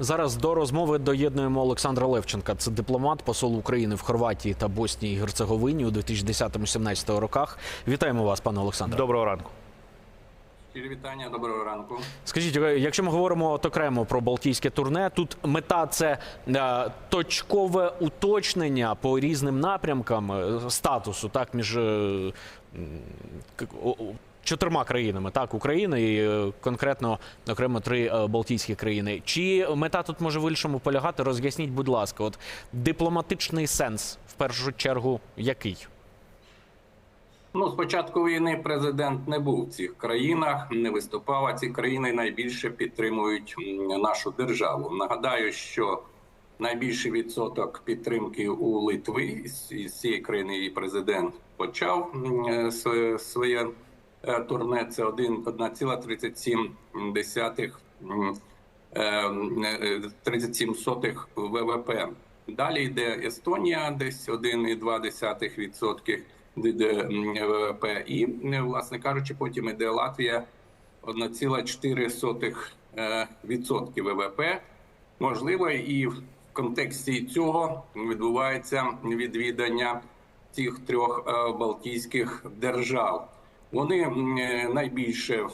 Зараз до розмови доєднуємо Олександра Левченка. Це дипломат, посол України в Хорватії та Боснії і Герцеговині у 2010-17 роках. Вітаємо вас, пане Олександре. Доброго ранку. Щирі вітання, доброго ранку. Скажіть, е, якщо ми говоримо от окремо про Балтійське турне, тут мета це е, точкове уточнення по різним напрямкам е, статусу, так між чотирма країнами, так Україна і е, конкретно окремо три е, Балтійські країни. Чи мета тут може в іншому полягати? Роз'ясніть, будь ласка, от дипломатичний сенс в першу чергу який? Ну, з початку війни президент не був в цих країнах, не виступав. А ці країни найбільше підтримують нашу державу. Нагадаю, що найбільший відсоток підтримки у Литви з цієї країни її президент почав е, своє, турне. Це один- 1,37 м, е, е, 37 сотих ВВП. Далі йде Естонія, десь 1,2% від е, м, ВВП, і, е, власне кажучи, потім йде Латвія 1,4% е, ВВП. Можливо, і в контексті цього відбувається відвідання цих трьох е, балтійських держав. Вони е, найбільше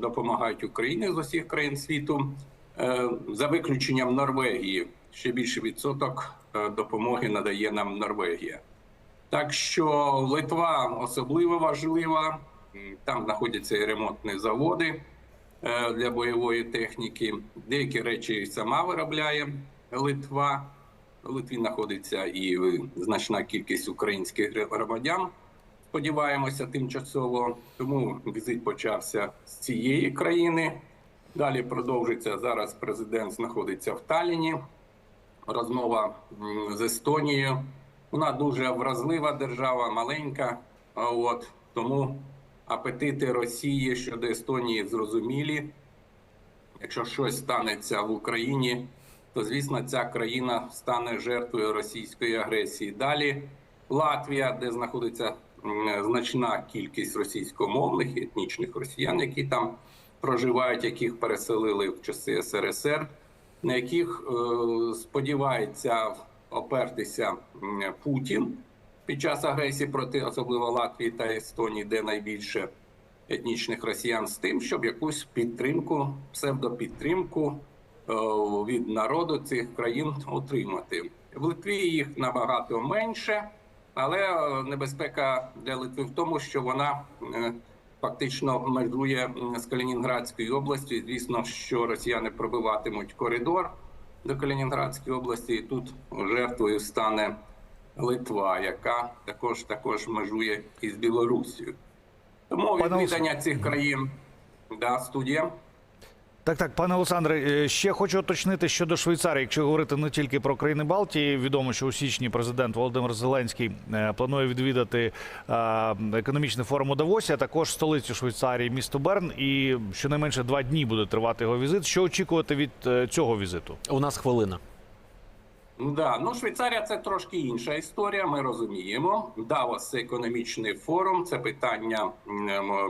допомагають Україні з усіх країн світу, Е, за виключенням Норвегії. Ще більше відсоток е, допомоги надає нам Норвегія. Так що Литва особливо важлива. Там знаходяться і ремонтні заводи для бойової техніки. Деякі речі сама виробляє Литва. В Литві знаходиться і значна кількість українських громадян. Сподіваємося, тимчасово. Тому візит почався з цієї країни. Далі продовжиться зараз. Президент знаходиться в Талліні. Розмова з Естонією. Вона дуже вразлива держава, маленька. От тому апетити Росії щодо Естонії зрозумілі. Якщо щось станеться в Україні, то звісно ця країна стане жертвою російської агресії. Далі Латвія, де знаходиться значна кількість російськомовних етнічних росіян, які там проживають, яких переселили в часи СРСР, на яких е, сподівається опертися Путін під час агресії проти особливо Латвії та Естонії, де найбільше етнічних росіян, з тим, щоб якусь підтримку, псевдопідтримку е, від народу цих країн отримати. В Литві їх набагато менше, але е, небезпека для Литви в тому, що вона е, фактично межує з Калінінградською областю. І, Звісно, що росіяни пробиватимуть коридор до Калінінградської області, і тут жертвою стане Литва, яка також також межує із Білорусією. Тому відвідання цих країн да, студія. Так, так, пане Олександре, е, ще хочу уточнити щодо Швейцарії. Якщо говорити не тільки про країни Балтії, відомо, що у січні президент Володимир Зеленський е, планує відвідати економічний форум у Давосі, а також столицю Швейцарії, місто Берн. І щонайменше два дні буде тривати його візит. Що очікувати від е, цього візиту? У нас хвилина. Да, ну Швейцарія це трошки інша історія. Ми розуміємо. Давос це економічний форум, це питання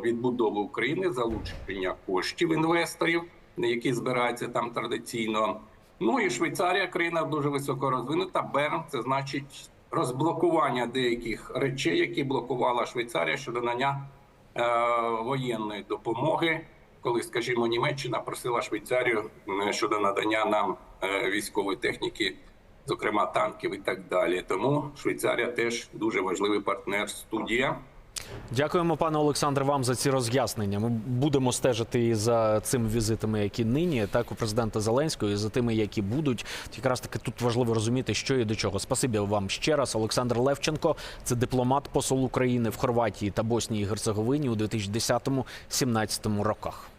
відбудови України, залучення коштів інвесторів, які збираються там традиційно. Ну і Швейцарія країна дуже високо розвинута. Берн це значить розблокування деяких речей, які блокувала Швейцарія щодо надання е, воєнної допомоги. Коли, скажімо, Німеччина просила Швейцарію щодо надання нам е, військової техніки зокрема танків і так далі. Тому Швейцарія теж дуже важливий партнер студія. Дякуємо, пане Олександре, вам за ці роз'яснення. Ми будемо стежити і за цими візитами, які нині, так у президента Зеленського, і за тими, які будуть. Якраз таки тут важливо розуміти, що і до чого. Спасибі вам ще раз. Олександр Левченко, це дипломат, посол України в Хорватії та Боснії і Герцеговині у 2010-2017 роках.